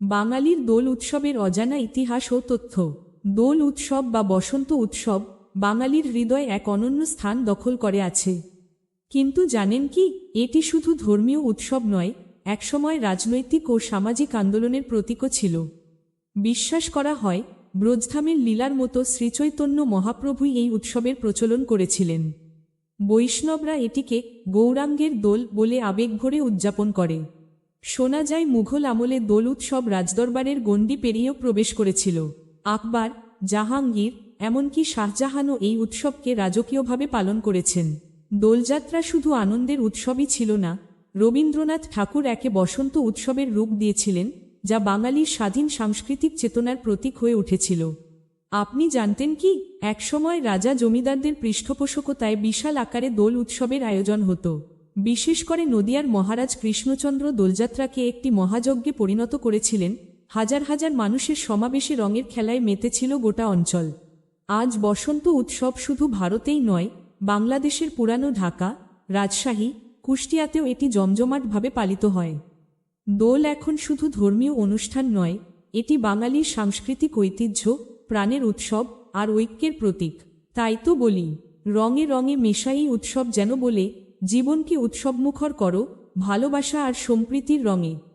বাঙালির দোল উৎসবের অজানা ইতিহাস ও তথ্য। দোল উৎসব বা বসন্ত উৎসব বাঙালির হৃদয়ে এক অনন্য স্থান দখল করে আছে। কিন্তু জানেন কি, এটি শুধু ধর্মীয় উৎসব নয়, একসময় রাজনৈতিক ও সামাজিক আন্দোলনের প্রতীকও ছিল। বিশ্বাস করা হয়, ব্রজধামের লীলার মতো শ্রীচৈতন্য মহাপ্রভুই এই উৎসবের প্রচলন করেছিলেন। বৈষ্ণবরা এটিকে গৌরাঙ্গের দোল বলে আবেগভরে উদযাপন করে। শোনা যায় মুঘল আমলে দোল উৎসব রাজদরবারের গণ্ডি পেরিয়েও প্রবেশ করেছিল। আকবর, জাহাঙ্গীর, এমনকি শাহজাহানও এই উৎসবকে রাজকীয়ভাবে পালন করেছেন। দোলযাত্রা শুধু আনন্দের উৎসবই ছিল না, রবীন্দ্রনাথ ঠাকুর একে বসন্ত উৎসবের রূপ দিয়েছিলেন, যা বাঙালির স্বাধীন সাংস্কৃতিক চেতনার প্রতীক হয়ে উঠেছিল। আপনি জানতেন কি, একসময় রাজা জমিদারদের পৃষ্ঠপোষকতায় বিশাল আকারে দোল উৎসবের আয়োজন হতো। বিশেষ করে নদিয়ার মহারাজ কৃষ্ণচন্দ্র দোলযাত্রাকে একটি মহাযজ্ঞে পরিণত করেছিলেন, হাজার হাজার মানুষের সমাবেশে রঙের খেলায় মেতেছিল গোটা অঞ্চল। আজ বসন্ত উৎসব শুধু ভারতেই নয়, বাংলাদেশের পুরানো ঢাকা, রাজশাহী, কুষ্টিয়াতেও এটি জমজমাটভাবে পালিত হয়। দোল এখন শুধু ধর্মীয় অনুষ্ঠান নয়, এটি বাঙালির সাংস্কৃতিক ঐতিহ্য, প্রাণের উৎসব আর ঐক্যের প্রতীক। তাই তো বলি, রঙে রঙে মেশাই উৎসব যেন বলে জীবনকে উৎসবমুখর করো ভালোবাসা আর সম্প্রীতির রঙে।